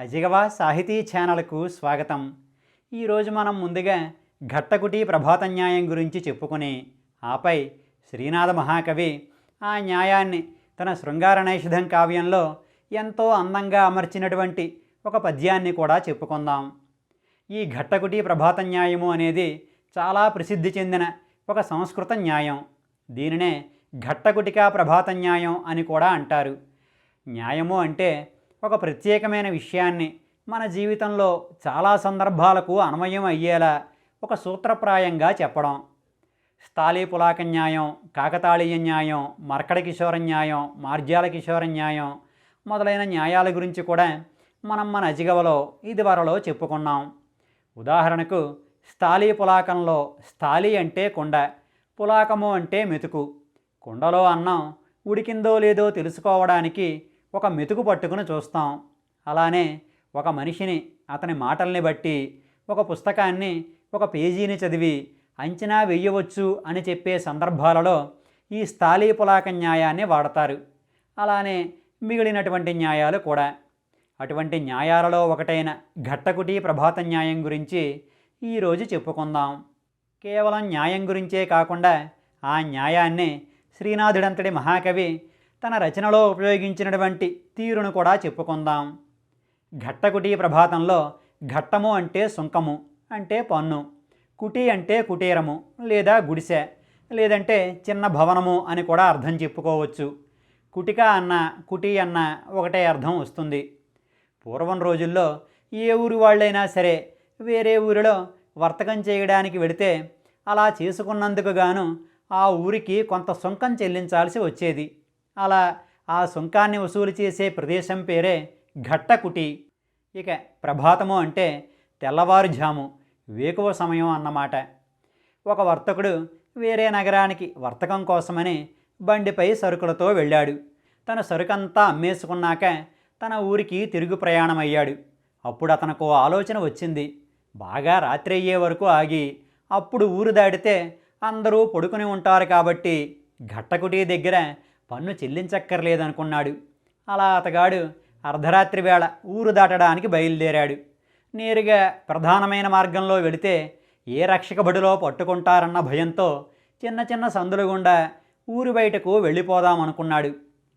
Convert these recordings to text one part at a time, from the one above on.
అజిగవ సాహితీ ఛానల్కు స్వాగతం. ఈరోజు మనం ముందుగా ఘట్టకుటి ప్రభాత న్యాయం గురించి చెప్పుకుని ఆపై శ్రీనాథ మహాకవి ఆ న్యాయాన్ని తన శృంగార నైషధం కావ్యంలో ఎంతో అందంగా అమర్చినటువంటి ఒక పద్యాన్ని కూడా చెప్పుకుందాం. ఈ ఘట్టకుటి ప్రభాత న్యాయము అనేది చాలా ప్రసిద్ధి చెందిన ఒక సంస్కృత న్యాయం. దీనినే ఘట్టకుటికా ప్రభాత న్యాయం అని కూడా అంటారు. న్యాయము అంటే ఒక ప్రత్యేకమైన విషయాన్ని మన జీవితంలో చాలా సందర్భాలకు అన్వయం అయ్యేలా ఒక సూత్రప్రాయంగా చెప్పడం. స్థాళీ పులాక న్యాయం కాకతాళీయ న్యాయం మర్కడ కిషోర న్యాయం మార్జాల కిషోర న్యాయం మొదలైన న్యాయాల గురించి కూడా మనం మన అజిగవలో ఇదివరలో చెప్పుకున్నాం. ఉదాహరణకు స్థాళీ పులాకంలో స్థాళీ అంటే కుండ పులాకము అంటే మెతుకు. కుండలో అన్నం ఉడికిందో లేదో తెలుసుకోవడానికి ఒక మెతుకు పట్టుకుని చూస్తాం. అలానే ఒక మనిషిని అతని మాటల్ని బట్టి ఒక పుస్తకాన్ని ఒక పేజీని చదివి అంచనా వేయవచ్చు అని చెప్పే సందర్భాలలో ఈ స్థాళీ పులాక న్యాయాన్ని వాడతారు. అలానే మిగిలినటువంటి న్యాయాలు కూడా. అటువంటి న్యాయాలలో ఒకటైన ఘట్టకుటి ప్రభాత న్యాయం గురించి ఈరోజు చెప్పుకుందాం. కేవలం న్యాయం గురించే కాకుండా ఆ న్యాయాన్ని శ్రీనాథుడంతటి మహాకవి తన రచనలో ఉపయోగించినటువంటి తీరును కూడా చెప్పుకుందాం. ఘట్టకుటి ప్రభాతంలో ఘట్టము అంటే సుంకము అంటే పన్ను. కుటి అంటే కుటీరము లేదా గుడిసె లేదంటే చిన్న భవనము అని కూడా అర్థం చెప్పుకోవచ్చు. కుటిక అన్న కుటి అన్న ఒకటే అర్థం వస్తుంది. పూర్వం రోజుల్లో ఏ ఊరి వాళ్ళైనా సరే వేరే ఊరిలో వర్తకం చేయడానికి వెడితే అలా చేసుకున్నందుకు గాను ఆ ఊరికి కొంత సుంకం చెల్లించాల్సి వచ్చేది. అలా ఆ సుంకాన్ని వసూలు చేసే ప్రదేశం పేరే ఘట్టకుటి. ఇక ప్రభాతము అంటే తెల్లవారుజాము వేకువ సమయం అన్నమాట. ఒక వర్తకుడు వేరే నగరానికి వర్తకం కోసమని బండిపై సరుకులతో వెళ్ళాడు. తన సరుకంతా అమ్మేసుకున్నాక తన ఊరికి తిరుగు ప్రయాణం అయ్యాడు అప్పుడు అతనికి ఆలోచన వచ్చింది. బాగా రాత్రి అయ్యే వరకు ఆగి అప్పుడు ఊరు దాటితే అందరూ పడుకుని ఉంటారు కాబట్టి ఘట్టకుటి దగ్గర పన్ను చెల్లించక్కర్లేదనుకున్నాడు. అలా అతగాడు అర్ధరాత్రి వేళ ఊరు దాటడానికి బయలుదేరాడు. నేరుగా ప్రధానమైన మార్గంలో వెళితే ఏ రక్షక బడిలో పట్టుకుంటారన్న భయంతో చిన్న చిన్న సందుల గుండా ఊరు బయటకు వెళ్ళిపోదామనుకున్నాడు.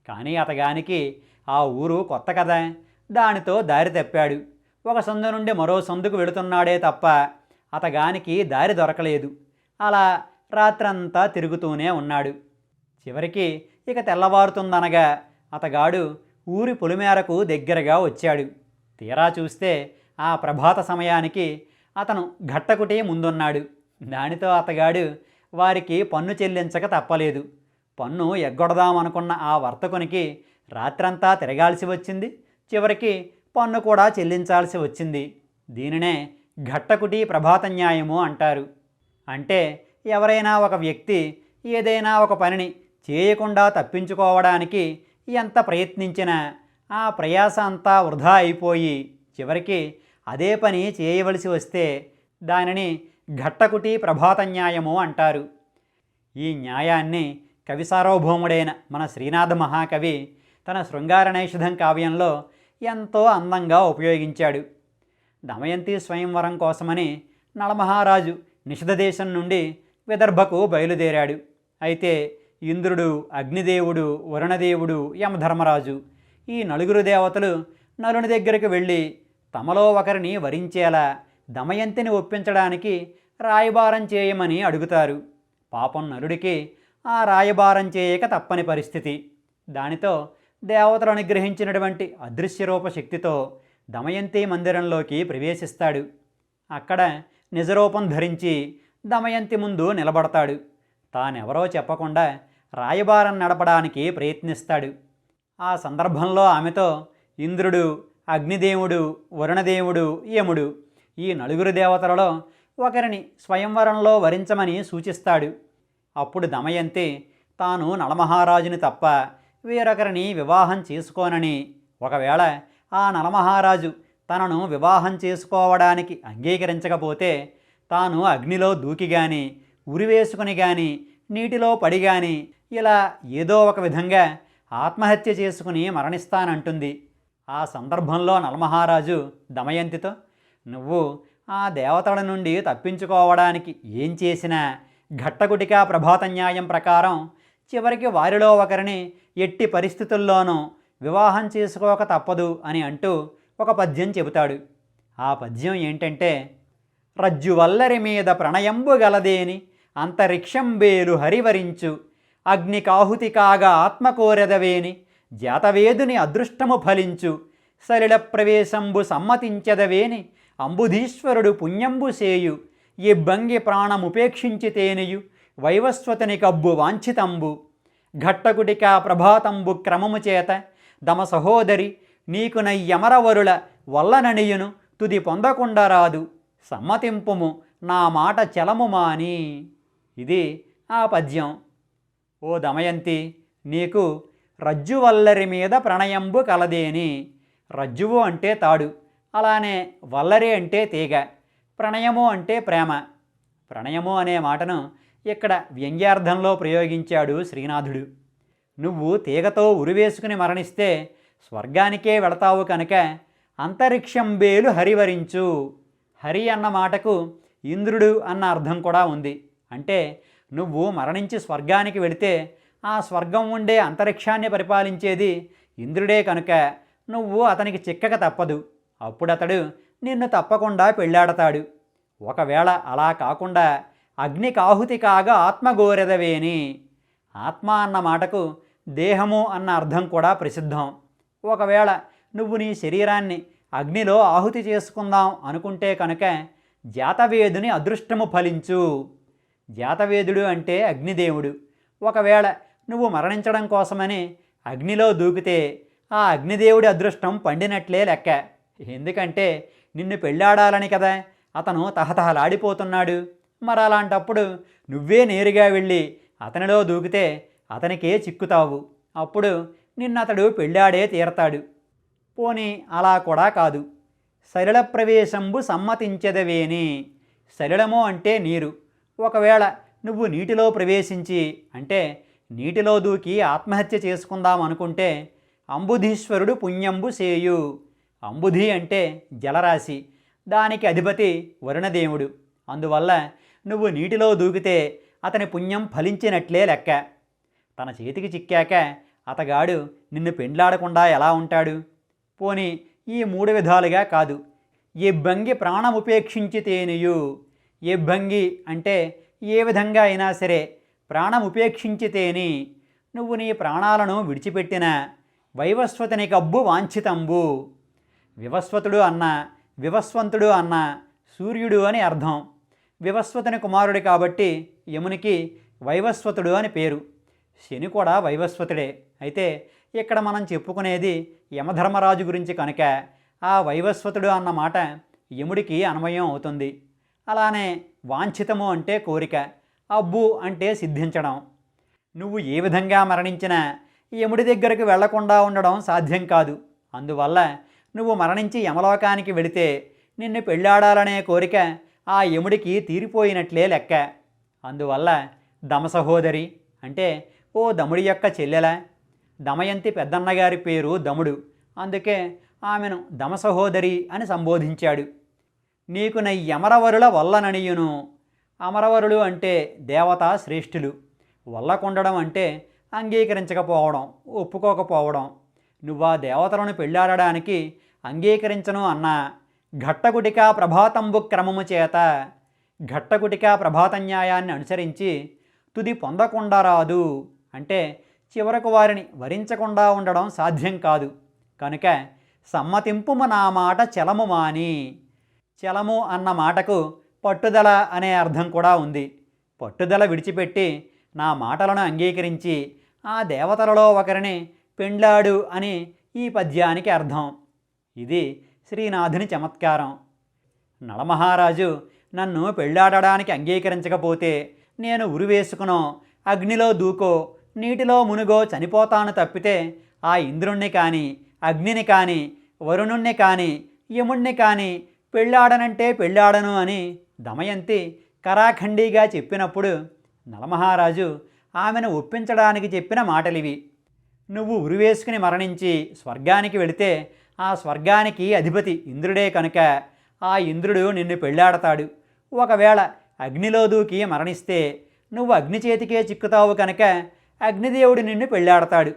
కానీ అతగానికి ఆ ఊరు కొత్త కదా. దానితో దారి తప్పాడు. ఒక సందు నుండి మరో సందుకు వెళుతున్నాడే తప్ప అతగానికి దారి దొరకలేదు. అలా రాత్రంతా తిరుగుతూనే ఉన్నాడు. చివరికి ఇక తెల్లవారుతుందనగా అతగాడు ఊరి పొలిమేరకు దగ్గరగా వచ్చాడు. తీరా చూస్తే ఆ ప్రభాత సమయానికి అతను ఘట్టకుటే ముందున్నాడు. దానితో అతగాడు వారికి పన్ను చెల్లించక తప్పలేదు. పన్ను ఎగ్గొడదామనుకున్న ఆ వర్తకునికి రాత్రంతా తిరగాల్సి వచ్చింది. చివరికి పన్ను కూడా చెల్లించాల్సి వచ్చింది. దీనినే ఘట్టకుటి ప్రభాత న్యాయము అంటారు. అంటే ఎవరైనా ఒక వ్యక్తి ఏదైనా ఒక పనిని చేయకుండా తప్పించుకోవడానికి ఎంత ప్రయత్నించినా ఆ ప్రయాస అంతా వృధా అయిపోయి చివరికి అదే పని చేయవలసి వస్తే దానిని ఘట్టకుటి ప్రభాత న్యాయము అంటారు. ఈ న్యాయాన్ని కవి సార్వభౌముడైన మన శ్రీనాథ మహాకవి తన శృంగార నైషధం కావ్యంలో ఎంతో అందంగా ఉపయోగించాడు. దమయంతి స్వయంవరం కోసమని నలమహారాజు నళమహారాజు నిషధదేశం నుండి విదర్భకు బయలుదేరాడు. అయితే ఇంద్రుడు అగ్నిదేవుడు వరుణదేవుడు యమధర్మరాజు ఈ నలుగురు దేవతలు నలుని దగ్గరికి వెళ్ళి తమలో ఒకరిని వరించేలా దమయంతిని ఒప్పించడానికి రాయబారం చేయమని అడుగుతారు. పాపం నలుడికి ఆ రాయబారం చేయక తప్పని పరిస్థితి. దానితో దేవతలు అనుగ్రహించినటువంటి అదృశ్యరూప శక్తితో దమయంతి మందిరంలోకి ప్రవేశిస్తాడు. అక్కడ నిజరూపం ధరించి దమయంతి ముందు నిలబడతాడు. తానెవరో చెప్పకుండా రాయబారం నడపడానికి ప్రయత్నిస్తాడు. ఆ సందర్భంలో ఆమెతో ఇంద్రుడు అగ్నిదేవుడు వరుణదేవుడు యముడు ఈ నలుగురు దేవతలలో ఒకరిని స్వయంవరంలో వరించమని సూచిస్తాడు. అప్పుడు దమయంతి తాను నలమహారాజుని తప్ప వేరొకరిని వివాహం చేసుకోనని ఒకవేళ ఆ నలమహారాజు తనను వివాహం చేసుకోవడానికి అంగీకరించకపోతే తాను అగ్నిలో దూకి గాని ఉరివేసుకుని గాని నీటిలో పడి గాని ఇలా ఏదో ఒక విధంగా ఆత్మహత్య చేసుకుని మరణిస్తానంటుంది. ఆ సందర్భంలో నలమహారాజు దమయంతితో నువ్వు ఆ దేవతల నుండి తప్పించుకోవడానికి ఏం చేసినా ఘట్టగుటికా ప్రభాత న్యాయం ప్రకారం చివరికి వారిలో ఒకరిని ఎట్టి పరిస్థితుల్లోనూ వివాహం చేసుకోక తప్పదు అని అంటూ ఒక పద్యం చెబుతాడు. ఆ పద్యం ఏంటంటే రజ్జువల్లరి మీద ప్రణయంబు గలదేని అంతరిక్షంబేలు హరివరించు అగ్ని కాహుతి కాగా ఆత్మకోరెదవేని జాతవేదుని అదృష్టము ఫలించు. సలిల ప్రవేశంబు సమ్మతించదవేని అంబుధీశ్వరుడు పుణ్యంబు సేయు. ఇబ్బంగి ప్రాణముపేక్షించితేనియు వైవస్వతని కబ్బు వాంఛితంబు. ఘట్టకుటిక ప్రభాతంబు క్రమము చేత దమ సహోదరి నీకు నయ్యమరవరుల వల్లననియును తుది పొందకుండా రాదు సమ్మతింపుము నా మాట చలము మాని. ఇది ఆ పద్యం. ఓ దమయంతి నీకు రజ్జువల్లరి మీద ప్రణయంబు కలదేని. రజ్జువు అంటే తాడు అలానే వల్లరి అంటే తీగ ప్రణయము అంటే ప్రేమ. ప్రణయము అనే మాటను ఇక్కడ వ్యంగ్యార్థంలో ప్రయోగించాడు శ్రీనాథుడు. నువ్వు తీగతో ఉరివేసుకుని మరణిస్తే స్వర్గానికే వెళతావు కనుక అంతరిక్షం బేలు హరివరించు. హరి అన్న మాటకు ఇంద్రుడు అన్న అర్థం కూడా ఉంది. అంటే నువ్వు మరణించి స్వర్గానికి వెళితే ఆ స్వర్గం ఉండే అంతరిక్షాన్ని పరిపాలించేది ఇంద్రుడే కనుక. నువ్వు అతనికి చిక్కక తప్పదు. అప్పుడతడు నిన్ను తప్పకుండా పెళ్ళాడతాడు ఒకవేళ అలా కాకుండా అగ్ని కాహుతి కాగా ఆత్మగోరెదవేని ఆత్మ అన్న మాటకు దేహము అన్న అర్థం కూడా ప్రసిద్ధం. ఒకవేళ నువ్వు నీ శరీరాన్ని అగ్నిలో ఆహుతి చేసుకుందాం అనుకుంటే కనుక జాతవేదుని అదృష్టము ఫలించు. జాతవేదుడు అంటే అగ్నిదేవుడు. ఒకవేళ నువ్వు మరణించడం కోసమని అగ్నిలో దూకితే ఆ అగ్నిదేవుడి అదృష్టం పండినట్లే లెక్క. ఎందుకంటే నిన్ను పెళ్ళాడాలని కదా అతను తహతహలాడిపోతున్నాడు. మరి అలాంటప్పుడు నువ్వే నేరుగా వెళ్ళి అతనిలో దూకితే అతనికే చిక్కుతావు. అప్పుడు నిన్నతడు పెళ్ళాడే తీరతాడు. పోనీ అలా కూడా కాదు. సరళ ప్రవేశంబు సమ్మతించదవేని. సరళము అంటే నీరు. ఒకవేళ నువ్వు నీటిలో ప్రవేశించి అంటే నీటిలో దూకి ఆత్మహత్య చేసుకుందాం అనుకుంటే అంబుధీశ్వరుడు పుణ్యంబు సేయు. అంబుధి అంటే జలరాశి దానికి అధిపతి వరుణదేవుడు. అందువల్ల నువ్వు నీటిలో దూకితే అతని పుణ్యం ఫలించినట్లే లెక్క. తన చేతికి చిక్కాక అతగాడు నిన్ను పెండ్లాడకుండా ఎలా ఉంటాడు? పోని ఈ మూడు విధాలుగా కాదు. ఇబ్బంగి ప్రాణముపేక్షించితేనియు ఏ భంగి అంటే ఏ విధంగా అయినా సరే ప్రాణం ఉపేక్షించితేని. నువ్వు నీ ప్రాణాలను విడిచిపెట్టిన వైవస్వతుని కబ్బు వాంఛితంబు. వివస్వతుడు అన్న వివస్వంతుడు అన్న సూర్యుడు అని అర్థం. వివస్వతుని కుమారుడు కాబట్టి యమునికి వైవస్వతుడు అని పేరు. శని కూడా వైవస్వతుడే. అయితే ఇక్కడ మనం చెప్పుకునేది యమధర్మరాజు గురించి కనుక ఆ వైవస్వతుడు అన్న మాట యముడికి అన్వయం అవుతుంది. అలానే వాంఛితము అంటే కోరిక అబ్బు అంటే సిద్ధించడం. నువ్వు ఏ విధంగా మరణించినా యముడి దగ్గరకు వెళ్ళకుండా ఉండడం సాధ్యం కాదు. అందువల్ల నువ్వు మరణించి యమలోకానికి వెళితే నిన్ను పెళ్ళాడాలనే కోరిక ఆ యముడికి తీరిపోయినట్లే లెక్క. అందువల్ల దమ సహోదరి అంటే ఓ దముడి యొక్క చెల్లెల దమయంతి పెద్దన్నగారి పేరు దముడు. అందుకే ఆమెను దమ సహోదరి అని సంబోధించాడు. నీకు నై యమరవరుల వల్లననియును. అమరవరులు అంటే దేవతా శ్రేష్ఠులు. వల్లకుండడం అంటే అంగీకరించకపోవడం ఒప్పుకోకపోవడం. నువ్వు ఆ దేవతలను పెళ్ళాడడానికి అంగీకరించను అన్నా. ఘట్టగుటికా ప్రభాతంబు క్రమము చేత ఘట్టగుటికా ప్రభాతన్యాయాన్ని అనుసరించి తుది పొందకుండా రాదు. అంటే చివరకు వారిని వరించకుండా ఉండడం సాధ్యం కాదు. కనుక సమ్మతింపుమ నా మాట చలము మాని. చలము అన్న మాటకు పట్టుదల అనే అర్థం కూడా ఉంది. పట్టుదల విడిచిపెట్టి నా మాటలను అంగీకరించి ఆ దేవతలలో ఒకరిని పెండ్లాడు అని ఈ పద్యానికి అర్థం. ఇది శ్రీనాథుని చమత్కారం. నలమహారాజు నన్ను పెళ్ళాడడానికి అంగీకరించకపోతే నేను ఉరివేసుకునో అగ్నిలో దూకో నీటిలో మునుగో చనిపోతాను తప్పితే ఆ ఇంద్రుణ్ణి కానీ అగ్నిని కానీ వరుణుణ్ణి కానీ యముణ్ణి కానీ పెళ్ళాడనంటే పెళ్ళాడను అని దమయంతి కరాఖండీగా చెప్పినప్పుడు నలమహారాజు ఆమెను ఒప్పించడానికి చెప్పిన మాటలివి. నువ్వు ఉరివేసుకుని మరణించి స్వర్గానికి వెళితే ఆ స్వర్గానికి అధిపతి ఇంద్రుడే కనుక. ఆ ఇంద్రుడు నిన్ను పెళ్ళాడతాడు. ఒకవేళ అగ్నిలో దూకి మరణిస్తే నువ్వు అగ్ని చేతికే చిక్కుతావు కనుక అగ్నిదేవుడు నిన్ను పెళ్ళాడతాడు.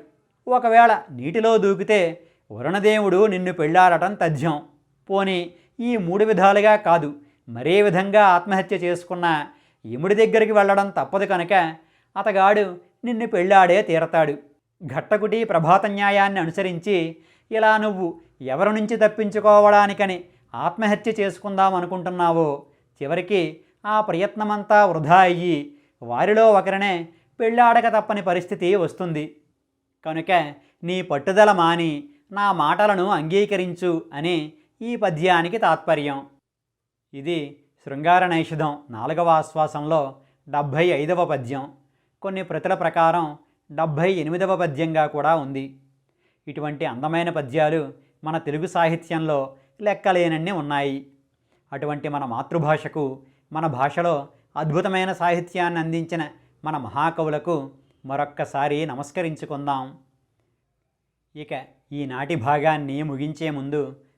ఒకవేళ నీటిలో దూకితే వరుణదేవుడు నిన్ను పెళ్ళాడటం తథ్యం. పోని ఈ మూడు విధాలుగా కాదు మరే విధంగా ఆత్మహత్య చేసుకున్న యముడి దగ్గరికి వెళ్ళడం తప్పదు కనుక అతగాడు నిన్ను పెళ్ళాడే తీరతాడు. ఘట్టకుటి ప్రభాత న్యాయాన్ని అనుసరించి ఇలా నువ్వు ఎవరి నుంచి తప్పించుకోవడానికని ఆత్మహత్య చేసుకుందాం అనుకుంటున్నావో చివరికి ఆ ప్రయత్నమంతా వృధా అయ్యి వారిలో ఒకరినే పెళ్ళాడక తప్పని పరిస్థితి వస్తుంది. కనుక నీ పట్టుదల మాని నా మాటలను అంగీకరించు అని ఈ పద్యానికి తాత్పర్యం. ఇది శృంగార నైషధం నాలుగవ ఆశ్వాసంలో డెబ్భై ఐదవ పద్యం. కొన్ని ప్రతుల ప్రకారం డెబ్భై ఎనిమిదవ పద్యంగా కూడా ఉంది. ఇటువంటి అందమైన పద్యాలు మన తెలుగు సాహిత్యంలో లెక్కలేనన్ని ఉన్నాయి. అటువంటి మన మాతృభాషకు మన భాషలో అద్భుతమైన సాహిత్యాన్ని అందించిన మన మహాకవులకు మరొక్కసారి నమస్కరించుకుందాం. ఇక ఈనాటి భాగాన్ని ముగించే ముందు